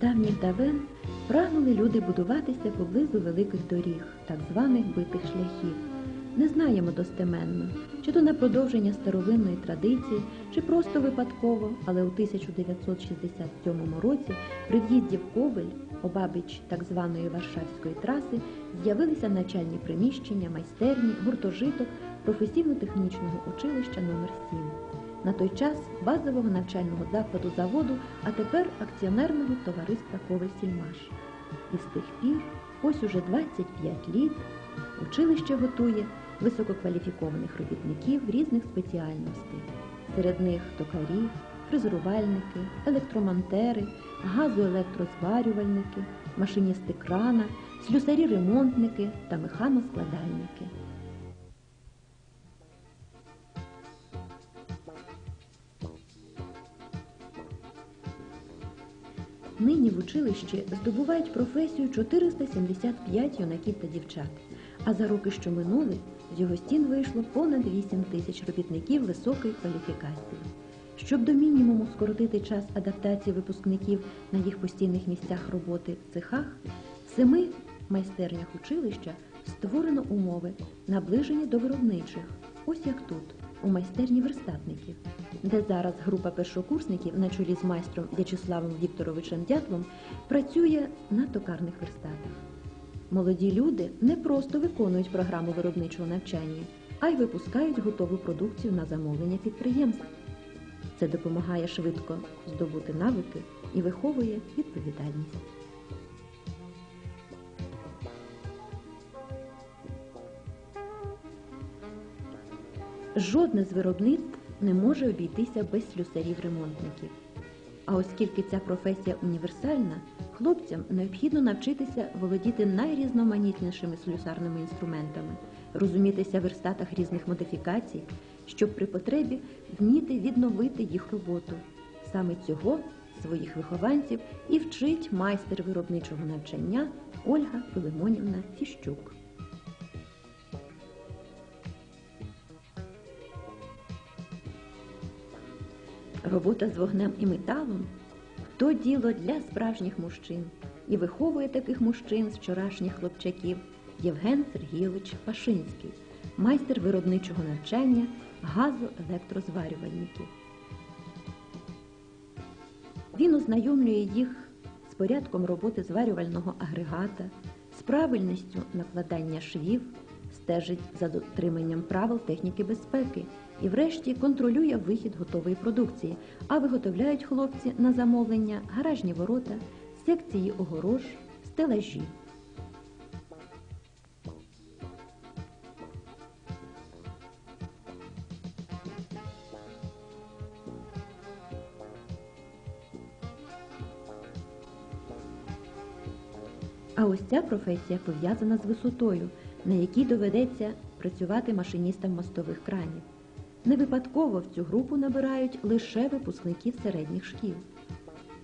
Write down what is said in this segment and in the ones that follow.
давніх давен прагнули люди будуватися поблизу великих доріг, так званих битих шляхів. Не знаємо достеменно, чи то на продовження старовинної традиції, чи просто випадково, але у 1967 році при в'їзді в Ковель, обабіч так званої Варшавської траси, з'явилися навчальні приміщення, майстерні, гуртожиток професійно-технічного училища номер 7 на той час базового навчального закладу заводу, а тепер акціонерного товариства Ковель-Сільмаш. І з тих пір, ось уже 25 літ, училище готує висококваліфікованих робітників різних спеціальностей. Серед них токарі, фрезерувальники, електромонтери, газоелектрозварювальники, машиністи крана, слюсарі-ремонтники та механоскладальники. Нині в училищі здобувають професію 475 юнаків та дівчат, а за роки, що минули, з його стін вийшло понад 8 тисяч робітників високої кваліфікації. Щоб до мінімуму скоротити час адаптації випускників на їх постійних місцях роботи в цехах, в семи майстернях училища створено умови, наближені до виробничих, ось як тут, у майстерні верстатників, де зараз група першокурсників на чолі з майстром В'ячеславом Вікторовичем Дятлом працює на токарних верстатах. Молоді люди не просто виконують програму виробничого навчання, а й випускають готову продукцію на замовлення підприємств. Це допомагає швидко здобути навики і виховує відповідальність. Жодне з виробництв не може обійтися без слюсарів-ремонтників. А оскільки ця професія універсальна, хлопцям необхідно навчитися володіти найрізноманітнішими слюсарними інструментами, розумітися в верстатах різних модифікацій, щоб при потребі вміти відновити їх роботу. Саме цього своїх вихованців і вчить майстер виробничого навчання Ольга Филимонівна Фіщук. Робота з вогнем і металом то діло для справжніх мужчин і виховує таких мужчин з вчорашніх хлопчаків Євген Сергійович Пашинський, майстер виробничого навчання газоелектрозварювальників. Він ознайомлює їх з порядком роботи зварювального агрегата, з правильністю накладання швів, стежить за дотриманням правил техніки безпеки і, врешті, контролює вихід готової продукції, а виготовляють хлопці на замовлення гаражні ворота, секції огорож, стелажі. А ось ця професія пов'язана з висотою, на якій доведеться працювати машиністам мостових кранів. Не випадково в цю групу набирають лише випускників середніх шкіл.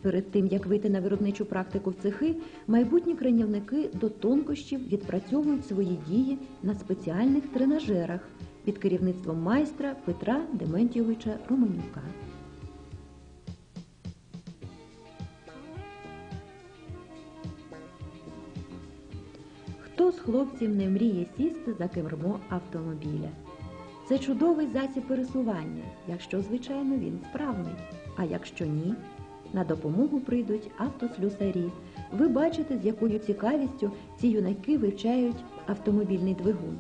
Перед тим, як вийти на виробничу практику в цехи, майбутні кранівники до тонкощів відпрацьовують свої дії на спеціальних тренажерах під керівництвом майстра Петра Дементьовича Романюка. Хто з хлопців не мріє сісти за кермо автомобіля? Це чудовий засіб пересування, якщо, звичайно, він справний. А якщо ні, на допомогу прийдуть автослюсарі. Ви бачите, з якою цікавістю ці юнаки вивчають автомобільний двигун.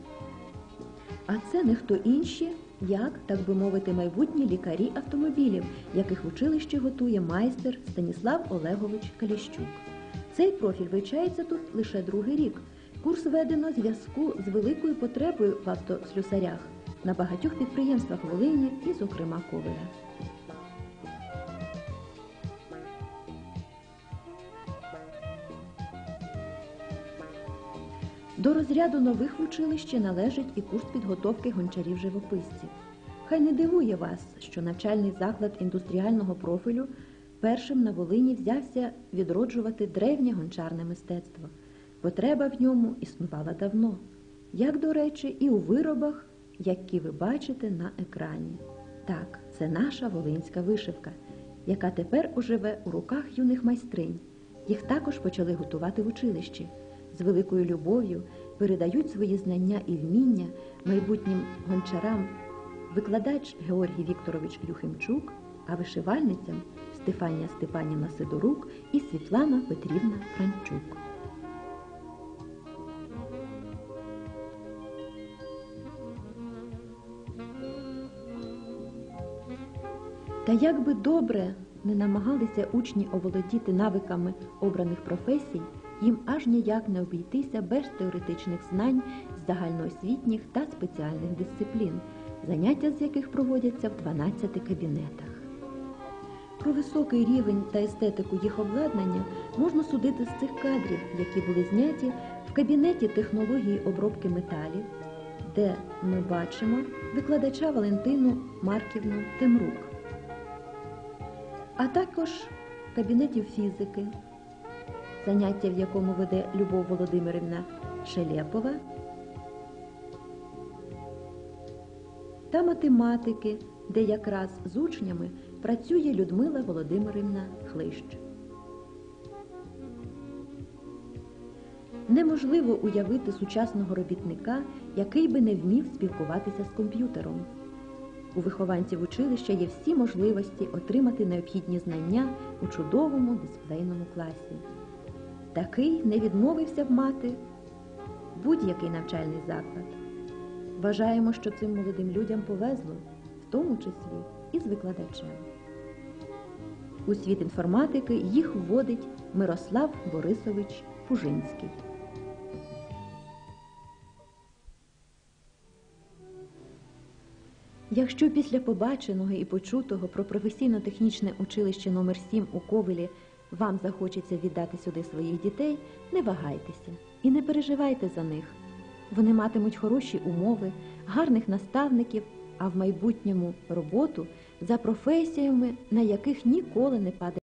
А це не хто інші, як, так би мовити, майбутні лікарі автомобілів, яких училище готує майстер Станіслав Олегович Каліщук. Цей профіль вивчається тут лише другий рік. Курс введено зв'язку з великою потребою в автослюсарях на багатьох підприємствах Волині і, зокрема, Ковеля. До розряду нових в училищі належить і курс підготовки гончарів-живописців. Хай не дивує вас, що навчальний заклад індустріального профілю першим на Волині взявся відроджувати древнє гончарне мистецтво. Потреба в ньому існувала давно, як, до речі, і у виробах, які ви бачите на екрані. Так, це наша волинська вишивка, яка тепер оживе у руках юних майстринь, Їх також почали готувати в училищі. З великою любов'ю передають свої знання і вміння майбутнім гончарам викладач Георгій Вікторович Юхимчук, а вишивальницям Стефанія Степанівна Сидорук і Світлана Петрівна Франчук. Та як би добре не намагалися учні оволодіти навиками обраних професій, їм аж ніяк не обійтися без теоретичних знань з загальноосвітніх та спеціальних дисциплін, заняття з яких проводяться в 12 кабінетах. Про високий рівень та естетику їх обладнання можна судити з цих кадрів, які були зняті в кабінеті технології обробки металів, де ми бачимо викладача Валентину Марківну Темрук, а також в кабінеті фізики, заняття в якому веде Любов Володимирівна Шелепова, та математики, де якраз з учнями працює Людмила Володимирівна Хлищ. Неможливо уявити сучасного робітника, який би не вмів спілкуватися з комп'ютером. У вихованців училища є всі можливості отримати необхідні знання у чудовому дисплейному класі. Такий не відмовився б мати будь-який навчальний заклад. Вважаємо, що цим молодим людям повезло, в тому числі і з викладачем. У світ інформатики їх вводить Мирослав Борисович Пужинський. Якщо після побаченого і почутого про професійно-технічне училище номер 7 у Ковелі вам захочеться віддати сюди своїх дітей, не вагайтеся і не переживайте за них. Вони матимуть хороші умови, гарних наставників, а в майбутньому роботу за професіями, на яких ніколи не падає.